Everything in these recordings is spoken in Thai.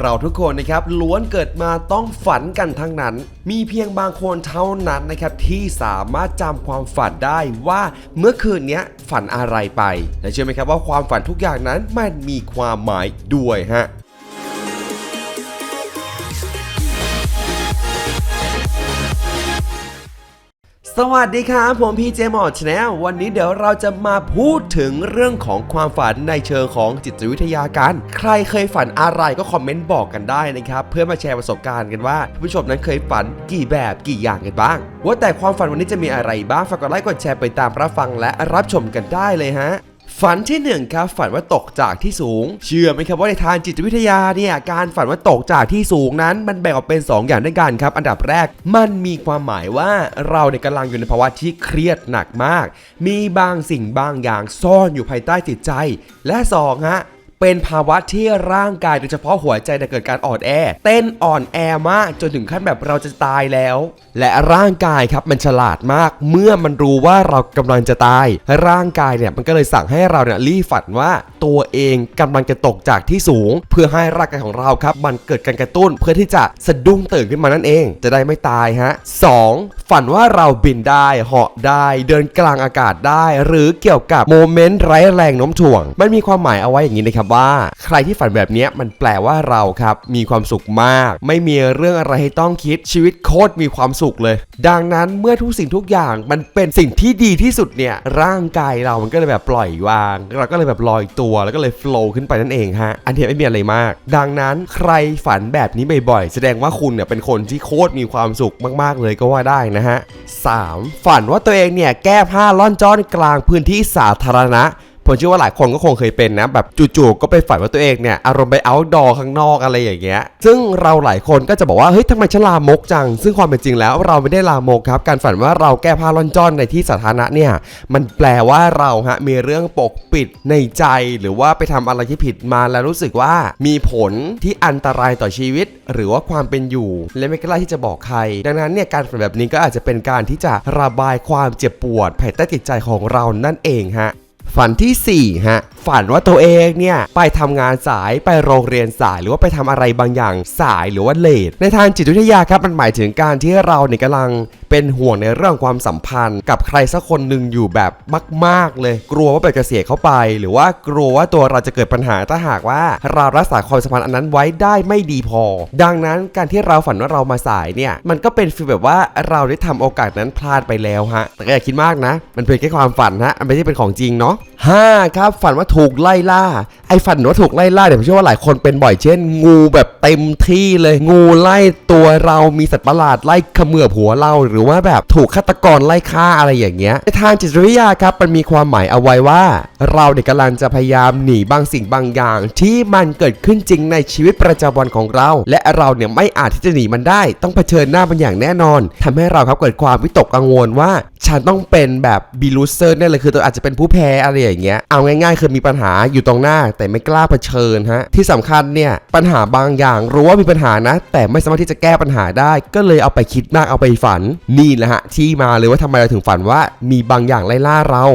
เราทุกคนนะครับล้วนเกิดมาต้องฝันกันทั้งนั้น มีเพียงบางคนเท่านั้นนะครับที่สามารถจำความฝันได้ว่าเมื่อคืนนี้ฝันอะไรไปและเชื่อไหมครับว่าความฝันทุกอย่างนั้นมันมีความหมายด้วยฮะ สวัสดีครับผมพีเจมอชแนลวันนี้เดี๋ยวเราจะมาพูดถึงเรื่องของความฝันในเชิงของจิตวิทยากัน ใครเคยฝันอะไรก็คอมเมนต์บอกกันได้นะครับ เพื่อมาแชร์ประสบการณ์กันว่าผู้ชมนั้นเคยฝันกี่แบบกี่อย่างกันบ้าง ว่าแต่ความฝันวันนี้จะมีอะไรบ้างฝากกดไลค์กดแชร์ไปตามรับฟังและรับชมกันได้เลยฮะ ฝันที่หนึ่งครับ ฝันว่าตกจากที่สูง เชื่อไหมครับว่าในทางจิตวิทยาเนี่ยการฝันว่าตกจากที่สูงนั้นมันแบ่งออกเป็น 2 อย่างด้วยกันครับ อันดับแรกมันมีความหมายว่าเราเนี่ยกำลังอยู่ในภาวะที่เครียดหนักมาก มีบางสิ่งบางอย่างซ่อนอยู่ภายใต้จิตใจ และสองฮะ เป็นภาวะที่ร่างกายโดยเฉพาะหัวใจเนี่ยเกิดการอ่อนแอ เต้นอ่อนแอมากจนถึงขั้นแบบเราจะตายแล้ว และร่างกายครับมันฉลาดมาก เมื่อมันรู้ว่าเรากำลังจะตาย ร่างกายเนี่ยมันก็เลยสั่งให้เราเนี่ยรีฝันว่าตัวเองกำลังจะตกจากที่สูง เพื่อให้ร่างกายของเราครับมันเกิดการกระตุ้นเพื่อที่จะสะดุ้งตื่นขึ้นมานั่นเอง จะได้ไม่ตายฮะสองฝันว่าเราบินได้เหาะได้เดินกลางอากาศได้ หรือเกี่ยวกับโมเมนต์ไร้แรงโน้มถ่วง มันมีความหมายเอาไว้อย่างนี้นะครับว่า ใครที่ฝันแบบนี้มันแปลว่าเราครับมีความสุขมาก ไม่มีเรื่องอะไรให้ต้องคิดชีวิตโคตรมีความสุขเลย ดังนั้นเมื่อทุกสิ่งทุกอย่างมันเป็นสิ่งที่ดีที่สุดเนี่ยร่างกายเรามันก็เลยแบบปล่อยวาง เราก็เลยแบบลอยตัวแล้วก็เลย flow ขึ้นไปนั่นเองฮะอันนี้ไม่มีอะไรมาก ดังนั้นใครฝันแบบนี้บ่อยๆแสดงว่าคุณเนี่ยเป็นคนที่โคตรมีความสุขมากๆ เลยก็ว่าได้นะฮะ 3. ฝันว่าตัวเองเนี่ยแก้ผ้าล่อนจ้อนกลางพื้นที่สาธารณะ ผมเชื่อว่าหลายคนก็คงเคยเป็นนะแบบจู่ๆก็ไปฝันว่าตัวเองเนี่ยอารมณ์ไป outdoor ข้างนอกอะไรอย่างเงี้ย ซึ่งเราหลายคนก็จะบอกว่าเฮ้ยทำไมฉันลามกจัง ซึ่งความเป็นจริงแล้วเราไม่ได้ลามกครับ การฝันว่าเราแก้ผ้าล่อนจ้อนในที่สาธารณะเนี่ย มันแปลว่าเราฮะมีเรื่องปกปิดในใจหรือว่าไปทำอะไรที่ผิดมาแล้วรู้สึกว่ามีผลที่อันตรายต่อชีวิต หรือว่าความเป็นอยู่ และไม่กล้าที่จะบอกใคร ดังนั้นเนี่ยการฝันแบบนี้ก็อาจจะเป็นการที่จะระบายความเจ็บปวดภายใต้จิตใจของเรานั่นเองฮะ ฝันที่4ฮะ ฝันว่าตัวเองเนี่ยไปทำงานสายไปโรงเรียนสายหรือว่าไปทำอะไรบางอย่างสายหรือว่าเลทในทางจิตวิทยาครับมันหมายถึงการที่เราเนี่ยกำลังเป็นห่วงในเรื่องความสัมพันธ์ กับใครสักคนหนึ่งอยู่แบบมาก ๆ เลย กลัวว่าแบบจะเสียเขาไป หรือว่ากลัวว่าตัวเราจะเกิดปัญหาถ้าหากว่าเรารักษาความสัมพันธ์อันนั้นไว้ได้ไม่ดีพอ ดังนั้นการที่เราฝันว่าเรามาสายเนี่ยมันก็เป็นฟีลแบบว่าเราได้ทำโอกาสนั้นพลาดไปแล้วฮะแต่ก็อย่าคิดมากนะ มันเป็นแค่ความฝันฮะมันไม่ใช่เป็นของจริงเนาะ 5ครับฝันว่าถูกไล่ล่า ไอ้ฝันว่าถูกไล่ล่าเดี๋ยวผมเชื่อว่าหลายคนเป็นบ่อยเช่น งูแบบเต็มที่เลยงูไล่ตัวเรามีสัตว์ประหลาดไล่เขมือบหัวเรา หรือว่าแบบถูกฆาตกรไล่ฆ่าอะไรอย่างเงี้ยในทางจิตวิทยาครับมันมีความหมายเอาไว้ว่า เราเนี่ยกำลังจะพยายามหนีบางสิ่งบางอย่าง ที่มันเกิดขึ้นจริงในชีวิตประจำวันของเรา และเราเนี่ยไม่อาจที่จะหนีมันได้ ต้องเผชิญหน้ามันอย่างแน่นอนทำให้เราครับเกิดความวิตกกังวลว่า ฉันต้องเป็นแบบบีลูเซอร์แน่เลยคือตัวอาจจะเป็นผู้แพ้อะไรอย่างเงี้ย เอาง่ายๆ คือมีปัญหาอยู่ตรงหน้า แต่ไม่กล้าเผชิญฮะ ที่สำคัญเนี่ยปัญหาบางอย่างรู้ว่ามีปัญหานะ แต่ไม่สามารถที่จะแก้ปัญหาได้ ก็เลยเอาไปคิดมากเอาไปฝัน นี่แหละฮะที่มาเลยว่าทำไมเราถึงฝันว่ามีบางอย่างไล่ล่าเรา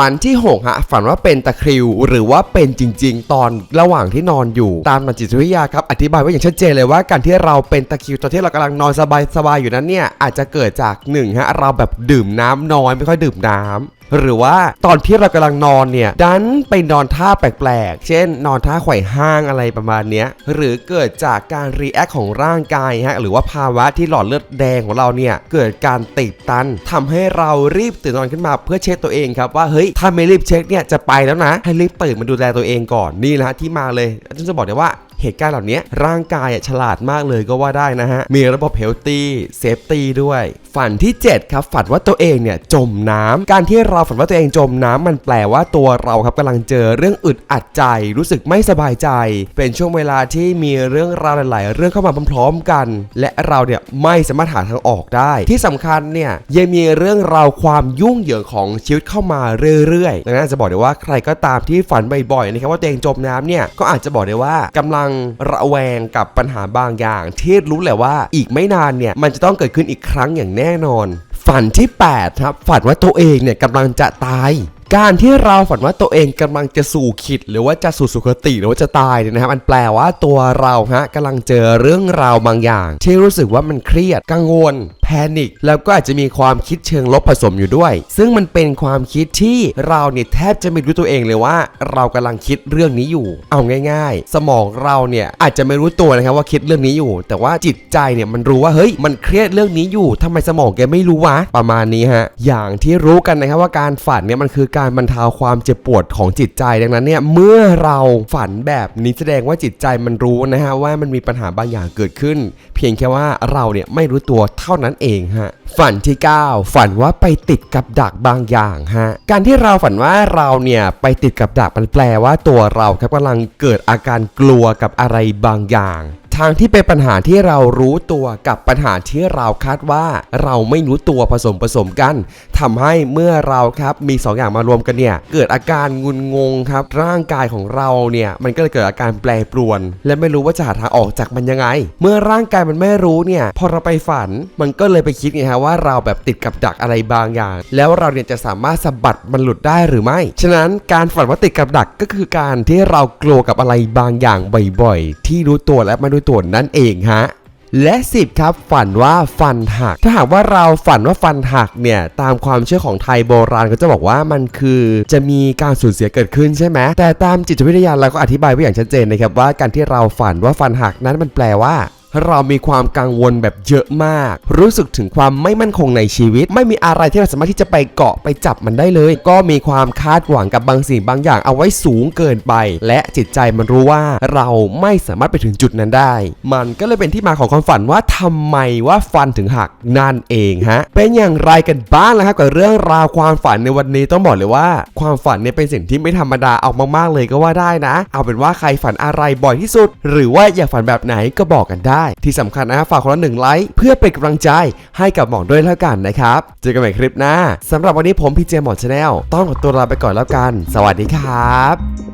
ฝันที่6ฮะฝันว่าเป็นตะคริว หรือว่าเป็นจริง ๆ ตอนระหว่างที่นอนอยู่ ตามหลักจิตวิทยาครับ อธิบายไว้อย่างชัดเจนเลยว่าการที่เราเป็นตะคริวตอนที่เรากำลังนอนสบายๆอยู่นั้นเนี่ยอาจจะเกิดจากหนึ่งฮะเราแบบดื่มน้ำน้อยไม่ค่อยดื่มน้ำ หรือว่าตอนที่เรากำลังนอนเนี่ยดันไปนอนท่าแปลกๆ เช่น นอนท่าไขว่ห้างอะไรประมาณเนี้ยหรือเกิดจากการรีแอคของร่างกายฮะหรือว่าภาวะที่หลอดเลือดแดงของเราเนี่ยเกิดการติดตันทำให้เรารีบตื่นนอนขึ้นมาเพื่อเช็คตัวเองครับว่าเฮ้ยถ้าไม่รีบเช็คเนี่ยจะไปแล้วนะ ให้รีบตื่นมาดูแลตัวเองก่อนนี่แหละฮะที่มาเลยฉันจะบอกเลยว่า เหตุการณ์เหล่านี้ร่างกายฉลาดมากเลยก็ว่าได้นะฮะ มีระบบเฮลตี้เซฟตี้ด้วย ฝันที่ 7 ครับ ฝันว่าตัวเองเนี่ยจมน้ำการที่เราฝันว่าตัวเองจมน้ำมันแปลว่าตัวเราครับกำลังเจอเรื่องอึดอัดใจ รู้สึกไม่สบายใจ เป็นช่วงเวลาที่มีเรื่องราวหลาย ๆ เรื่องเข้ามาพร้อมๆกัน และเราเนี่ยไม่สามารถหาทางออกได้ ที่สำคัญเนี่ยยังมีเรื่องราวความยุ่งเหยิงของชีวิตเข้ามาเรื่อยๆดังนั้นจะบอกได้ว่าใครก็ตามที่ฝันบ่อยๆนะครับว่าตัวเองจมน้ำเนี่ยก็อาจจะบอกได้ว่ากำลังระแวงกับปัญหาบางอย่างที่รู้แหละว่าอีกไม่นานเนี่ย มันจะต้องเกิดขึ้นอีกครั้งอย่างแน่นอน ฝันที่ 8 ครับ ฝันว่าตัวเองเนี่ยกำลังจะตายการที่เราฝันว่าตัวเองกำลังจะสู่ขิด หรือว่าจะสู่สุคติหรือว่าจะตายเนี่ยนะครับมันแปลว่าตัวเราฮะกำลังเจอเรื่องราวบางอย่าง ที่รู้สึกว่ามันเครียดกังวลแพนิคแล้วก็อาจจะมีความคิดเชิงลบผสมอยู่ด้วย ซึ่งมันเป็นความคิดที่เราเนี่ยแทบจะไม่รู้ตัวเองเลยว่า เรากำลังคิดเรื่องนี้อยู่ เอาง่าย ๆ สมองเราเนี่ยอาจจะไม่รู้ตัวนะครับว่าคิดเรื่องนี้อยู่ แต่ว่าจิตใจเนี่ยมันรู้ว่าเฮ้ยมันเครียดเรื่องนี้อยู่ทำไมสมองแกไม่รู้วะประมาณนี้ฮะอย่างที่รู้กันนะครับว่าการฝันเนี่ยมันคือการบรรเทาความเจ็บปวดของจิตใจดังนั้นเนี่ยเมื่อเราฝันแบบนี้แสดงว่าจิตใจมันรู้นะฮะว่ามันมีปัญหาบางอย่างเกิดขึ้น เพียงแค่ว่าเราเนี่ยไม่รู้ตัวเท่านั้นเองฮะฝันที่ 9 ฝันว่าไปติดกับดักบางอย่างฮะการที่เราฝันว่าเราเนี่ยไปติดกับดักมันแปลว่าตัวเราครับกำลังเกิดอาการกลัวกับอะไรบางอย่าง ทางที่เป็นปัญหาที่เรารู้ตัวกับปัญหาที่เราคาดว่า เราไม่รู้ตัวผสมผสมกันทำให้เมื่อเราครับมีสองอย่างมารวมกันเนี่ยเกิดอาการงุนงงครับ ร่างกายของเราเนี่ยมันก็เลยเกิดอาการแปรปรวน และไม่รู้ว่าจะหาทางออกจากมันยังไง เมื่อร่างกายมันไม่รู้เนี่ยพอเราไปฝันมันก็เลยไปคิดไงฮะว่าเราแบบติดกับดักอะไรบางอย่าง แล้วเราเนี่ยจะสามารถสะบัดมันหลุดได้หรือไม่ ฉะนั้นการฝันว่าติดกับดักก็คือการที่เรากลัวกับอะไรบางอย่างบ่อยๆ ที่รู้ตัวและไม่รู้ตัวนั่นเองฮะและ 10 ครับ ฝันว่าฟันหัก ถ้าหากว่าเราฝันว่าฟันหักเนี่ย ตามความเชื่อของไทยโบราณก็จะบอกว่ามันคือจะมีการสูญเสียเกิดขึ้นใช่ไหมแต่ตามจิตวิทยาเราก็อธิบายไว้อย่างชัดเจนนะครับว่าการที่เราฝันว่าฟันหักนั้นมันแปลว่า เรามีความกังวลแบบเยอะมาก รู้สึกถึงความไม่มั่นคงในชีวิต ไม่มีอะไรที่เราสามารถที่จะไปเกาะไปจับมันได้เลย ก็มีความคาดหวังกับบางสิ่งบางอย่างเอาไว้สูงเกินไป และจิตใจมันรู้ว่าเราไม่สามารถไปถึงจุดนั้นได้ มันก็เลยเป็นที่มาของความฝันว่าทำไมว่าฟันถึงหักนั่นเองฮะ เป็นอย่างไรกันบ้างล่ะครับกับเรื่องราวความฝันในวันนี้ต้องบอกเลยว่า ความฝันเนี่ยเป็นสิ่งที่ไม่ธรรมดาเอามากๆเลยก็ว่าได้นะ เอาเป็นว่าใครฝันอะไรบ่อยที่สุด หรือว่าอยากฝันแบบไหนก็บอกกันได้ที่สำคัญนะฝากคนละหนึ่งไลค์เพื่อเป็นกำลังใจให้กับหมองด้วยแล้วกันนะครับ เจอกันใหม่คลิปหน้าสำหรับวันนี้ผมพีเจหมอนชาแนลต้องขอตัวลาไปก่อนแล้วกัน สวัสดีครับ